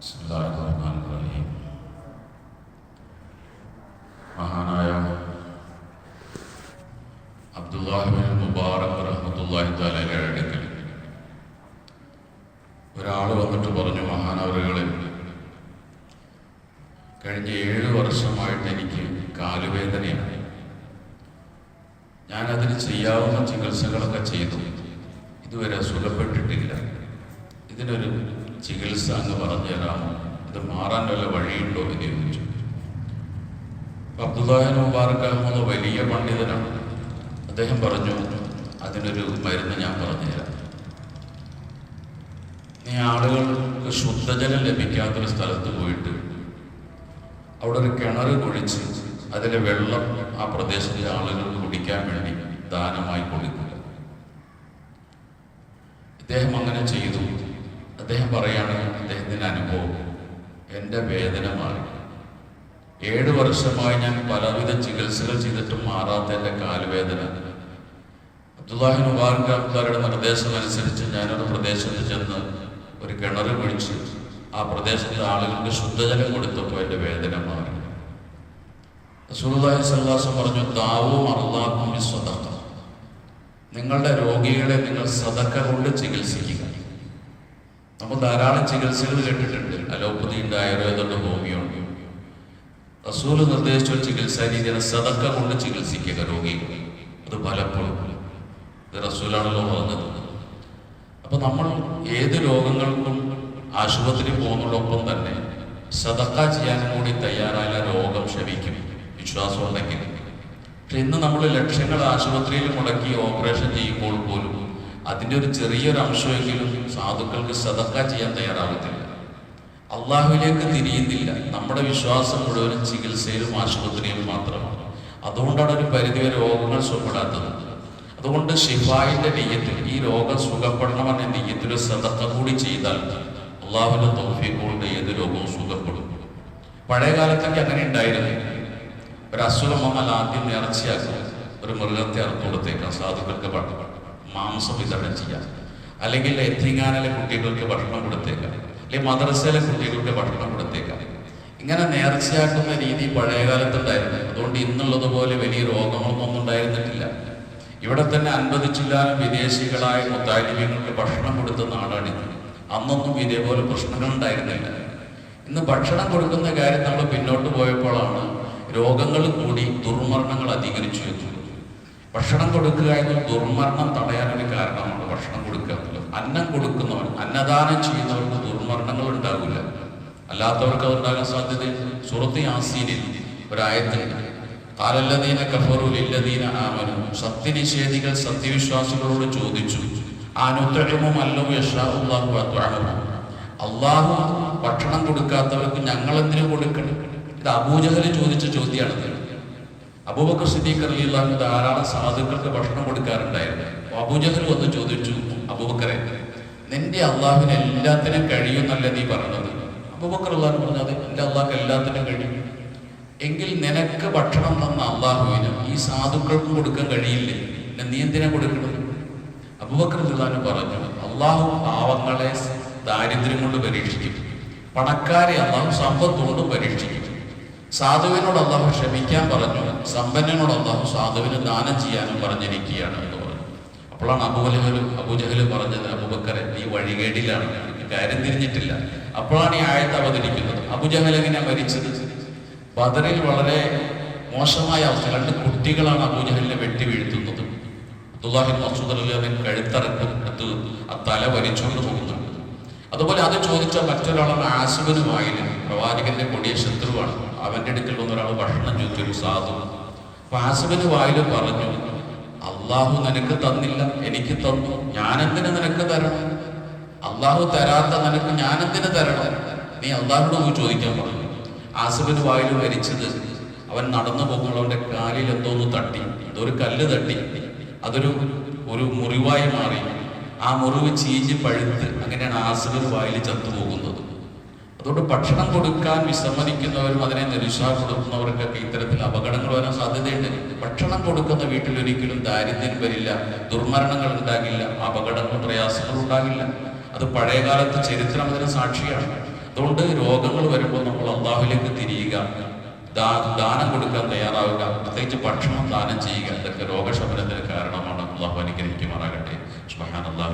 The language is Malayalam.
بسم الله الرحمن الرحيم മഹാനായ അബ്ദുല്ലാഹിബിൻ മുബാറക് റഹ്മത്തുള്ളാഹി തആലയുടെ അടുക്കൽ ഒരാൾ വന്നിട്ട് പറഞ്ഞു മഹാനവറുകളിൽ കഴിഞ്ഞ ഏഴ് വർഷമായിട്ട് എനിക്ക് കാലുവേദനയാണ് ഞാനതിന് ചെയ്യാവുന്ന ചികിത്സകളൊക്കെ ചെയ്തു ഇതുവരെ സുഖപ്പെട്ടിട്ടില്ല ഇതിനൊരു ചികിത്സ എന്ന് പറഞ്ഞു തരാമോ ഇത് മാറാൻ വല്ല വഴിയുണ്ടോ എന്ന് ചോദിച്ചു. അബ്ദുദാഹൻ മുബാറക് അഹമ്മദ് വലിയ പണ്ഡിതനാണ്. അദ്ദേഹം പറഞ്ഞു അതിനൊരു മരുന്ന് ഞാൻ പറഞ്ഞുതരാം. നീ ആളുകൾക്ക് ശുദ്ധജലം ലഭിക്കാത്തൊരു സ്ഥലത്ത് പോയിട്ട് അവിടെ ഒരു കിണർ കുഴിച്ച് അതിലെ വെള്ളം ആ പ്രദേശത്തെ ആളുകൾ കുടിക്കാൻ വേണ്ടി ദാനമായി കൊടുക്കുക. ഇദ്ദേഹം അങ്ങനെ ചെയ്തു. അദ്ദേഹം പറയുകയാണെങ്കിൽ അദ്ദേഹത്തിന്റെ അനുഭവം എന്റെ വേദന മാറി. ഏഴ് വർഷമായി ഞാൻ പലവിധ ചികിത്സകൾ ചെയ്തിട്ടും മാറാത്ത എന്റെ കാലുവേദന അബ്ദുല്ലാഹി മുബാർക്ക് നിർദ്ദേശം അനുസരിച്ച് ഞാനൊരു പ്രദേശത്ത് ചെന്ന് ഒരു കിണർ പിടിച്ച് ആ പ്രദേശത്തെ ആളുകൾക്ക് ശുദ്ധജലം കൊടുത്തപ്പോൾ എന്റെ വേദന മാറി. റസൂലുള്ളാഹി സല്ലാസം പറഞ്ഞു ദാവും അള്ളാഹും സ്വതക്ക നിങ്ങളുടെ രോഗികളെ നിങ്ങൾ സദക്ക കൊണ്ട് ചികിത്സിക്കുക. നമ്മൾ ധാരാളം ചികിത്സകൾ കേട്ടിട്ടുണ്ട് അലോപ്പതി ഉണ്ട് ആയുർവേദമുണ്ട് ഹോമിയോ റസൂൽ നിർദ്ദേശിച്ച ഒരു ചികിത്സാ രീതിയാണ് സദക്ക കൊണ്ട് ചികിത്സിക്കുക രോഗി. അത് പലപ്പോഴും. ഇത് റസൂലാണല്ലോ പറഞ്ഞത്. അപ്പൊ നമ്മൾ ഏത് രോഗങ്ങൾക്കും ആശുപത്രി പോകുന്നതോടൊപ്പം തന്നെ സദക്ക ചെയ്യാനും കൂടി തയ്യാറായ രോഗം ക്ഷമിക്കും വിശ്വാസം ഉണ്ടെങ്കിൽ ഇന്ന് നമ്മൾ ലക്ഷങ്ങൾ ആശുപത്രിയിൽ മുടക്കി ഓപ്പറേഷൻ ചെയ്യുമ്പോൾ പോലും അതിന്റെ ഒരു ചെറിയൊരു അംശമെങ്കിലും സാധുക്കൾക്ക് സതക്ക ചെയ്യാൻ തയ്യാറാകത്തില്ല അള്ളാഹുവിലേക്ക് തിരിയുന്നില്ല. നമ്മുടെ വിശ്വാസം മുഴുവനും ചികിത്സയിലും ആശുപത്രിയിലും മാത്രമാണ്. അതുകൊണ്ടാണ് ഒരു പരിധിവരെ രോഗങ്ങൾ സുഖപ്പെടാത്തത്. അതുകൊണ്ട് ഷിഫായിന്റെ നെയ്യത്തിൽ ഈ രോഗം സുഖപ്പെടണമെന്ന നെയ്യത്തിൽ സതക്ക കൂടി ചെയ്താൽ അള്ളാഹുവിന്റെ തൗഫീഖ് കൊണ്ട് ഏത് രോഗവും സുഖപ്പെടും. പഴയ കാലത്തൊക്കെ അങ്ങനെ ഉണ്ടായിരുന്നു. ഒരു അസുഖം വന്നാൽ ആദ്യം നേർച്ചയാക്കും ഒരു മൃഗത്തെ അറുത്തു കൊടുത്തേക്കാം സാധുക്കൾക്ക് ഭക്ഷണം മാംസം വിതരണം ചെയ്യാം. അല്ലെങ്കിൽ എത്തിങ്ങാനിലെ കുട്ടികൾക്ക് ഭക്ഷണം കൊടുത്തേക്കാം. അല്ലെങ്കിൽ മദ്രസയിലെ കുട്ടികൾക്ക് ഭക്ഷണം കൊടുത്തേക്കാം. ഇങ്ങനെ നേർച്ചയാക്കുന്ന രീതി പഴയ കാലത്തുണ്ടായിരുന്നു അതുകൊണ്ട് ഇന്നുള്ളതുപോലെ വലിയ രോഗങ്ങളൊന്നും ഒന്നും ഉണ്ടായിരുന്നിട്ടില്ല. ഇവിടെ തന്നെ അൻപത് ചില്ലാനും വിദേശികളായ മുത്താലിമ്യങ്ങൾക്ക് ഭക്ഷണം കൊടുത്ത നാടാണിത്. അന്നൊന്നും ഇതേപോലെ പ്രശ്നങ്ങൾ ഉണ്ടായിരുന്നില്ല ഇന്ന് ഭക്ഷണം കൊടുക്കുന്ന കാര്യം നമ്മൾ പിന്നോട്ട് പോയപ്പോഴാണ് രോഗങ്ങൾ കൂടി ദുർമരണങ്ങൾ അധികരിച്ചു എന്നുള്ളത് ഭക്ഷണം കൊടുക്കുക എന്ന് ദുർമരണം തടയാനൊരു കാരണമാണ് ഭക്ഷണം കൊടുക്കുക എന്നുള്ളത്. അന്നം കൊടുക്കുന്നവർ അന്നദാനം ചെയ്യുന്നവർക്ക് ദുർമരണങ്ങൾ ഉണ്ടാകില്ല അല്ലാത്തവർക്ക് അത് ഉണ്ടാകാൻ സാധ്യതയുണ്ട് സുഹൃത്ത് ആസീനിൽ ഒരായത്തുണ്ട്. കാലല്ലദീന കഫറു ലില്ലദീന ആമനു. സത്യനിഷേധികൾ സത്യവിശ്വാസികളോട് ചോദിച്ചു. ആനുത്തഴമും അല്ലോ യഷാഹു അള്ളാഹു ഭക്ഷണം കൊടുക്കാത്തവർക്ക് ഞങ്ങൾ എന്തിനു കൊടുക്കണം? ഇത് അബൂജഹൽ ചോദിച്ച ചോദ്യമാണിത്. അബൂബക്കർ സിദ്ദീഖ് അലി അള്ളാഹു ധാരാളം സാധുക്കൾക്ക് ഭക്ഷണം കൊടുക്കാറുണ്ടായിരുന്നു. അബൂജഹൽ വന്ന് ചോദിച്ചു അബൂബക്കറെ നിന്റെ അള്ളാഹുവിന് എല്ലാത്തിനും കഴിയുന്നല്ല നീ പറഞ്ഞത്? അബൂബക്കർ അള്ളാഹു പറഞ്ഞത് എന്റെ അള്ളാഹ് എല്ലാത്തിനും കഴിയും. എങ്കിൽ നിനക്ക് ഭക്ഷണം തന്ന അള്ളാഹുവിന് ഈ സാധുക്കൾക്കും കൊടുക്കാൻ കഴിയില്ലേ? പിന്നെ നീ എന്തിനാ കൊടുക്കുന്നത്? അബൂബക്കർ അള്ളാഹു പറഞ്ഞു അള്ളാഹു പാവങ്ങളെ ദാരിദ്ര്യം കൊണ്ട് പരീക്ഷിക്കും. പണക്കാരെ അള്ളാഹു സമ്പത്ത് കൊണ്ടും പരീക്ഷിക്കും. സാധുവിനോട് അള്ളാഹു ക്ഷമിക്കാൻ പറഞ്ഞു. സമ്പന്നനോട് അള്ളാഹു സാധുവിന് ദാനം ചെയ്യാനും പറഞ്ഞിരിക്കുകയാണ് എന്ന് പറഞ്ഞു അപ്പോഴാണ് അബൂലഹൽ അബൂജഹൽ പറഞ്ഞത് അബുബക്കറെ നീ വഴികേടിലാണ് കാര്യം തിരിഞ്ഞിട്ടില്ല. അപ്പോഴാണ് ഈ ആഴത്ത് അവതരിക്കുന്നത്. അബുജഹൽ എങ്ങനെ മരിച്ചത്? ബദറിൽ വളരെ മോശമായ അവസ്ഥ. രണ്ട് കുട്ടികളാണ് അബുജഹലിനെ വെട്ടി വീഴ്ത്തുന്നത്. അബ്ദുല്ലാഹിൻ മസൂദ് അലി കഴുത്തറക്കത്ത് ആ തല വലിച്ചുകൊണ്ട് പോകുന്നുണ്ട്. അതുപോലെ അത് ചോദിച്ച മറ്റൊരാളാണ് ആസിബിന് വായിൽ പ്രവാചകന്റെ കൊടിയ ശത്രുവാണ്. അവന്റെ അടുക്കൽ വന്ന ഒരാൾ ഭക്ഷണം ചോദിച്ചൊരു സാധു. അപ്പൊ വായിൽ പറഞ്ഞു അള്ളാഹു നിനക്ക് തന്നില്ല എനിക്ക് തന്നു. ഞാനെന്തിന് നിനക്ക് തരണം? അള്ളാഹു തരാത്ത നിനക്ക് ഞാനെന്തിന് തരണം? നീ അള്ളാഹുടെ പോയി ചോദിക്കാൻ പറഞ്ഞു. ആസിബിന് വായിൽ മരിച്ചത് അവൻ നടന്നു പോകുമ്പോൾ അവന്റെ കാലിൽ എന്തോന്ന് തട്ടി അതൊരു കല്ല് തട്ടി. അതൊരു ഒരു മുറിവായി മാറി. ആ മുറിവ് ചീഞ്ഞ് പഴുത്ത് അങ്ങനെയാണ് ആസിബിന് വായിൽ ചത്തുപോകുന്നത്. അതുകൊണ്ട് ഭക്ഷണം കൊടുക്കാൻ വിസമ്മതിക്കുന്നവരും അതിനെ നിരുത്സാഹപ്പെടുത്തുന്നവർക്കൊക്കെ ഇത്തരത്തിൽ അപകടങ്ങൾ വരാൻ സാധ്യതയുണ്ട്. ഭക്ഷണം കൊടുക്കുന്ന വീട്ടിൽ ഒരിക്കലും ദാരിദ്ര്യം വരില്ല ദുർമരണങ്ങൾ ഉണ്ടാകില്ല അപകടങ്ങൾ പ്രയാസങ്ങൾ ഉണ്ടാകില്ല. അത് പഴയകാലത്ത് ചരിത്രം അതിന് സാക്ഷിയാണ്. അതുകൊണ്ട് രോഗങ്ങൾ വരുമ്പോൾ നമ്മൾ അള്ളാഹുലേക്ക് തിരിയുക ദാനം കൊടുക്കാൻ തയ്യാറാവുക പ്രത്യേകിച്ച് ഭക്ഷണം ദാനം ചെയ്യുക. ഇതൊക്കെ രോഗശമനത്തിന് കാരണമാണ്. അള്ളാഹു അനുഗ്രഹിക്കുമാറാകട്ടെ. സുബാൻ അള്ളാഹു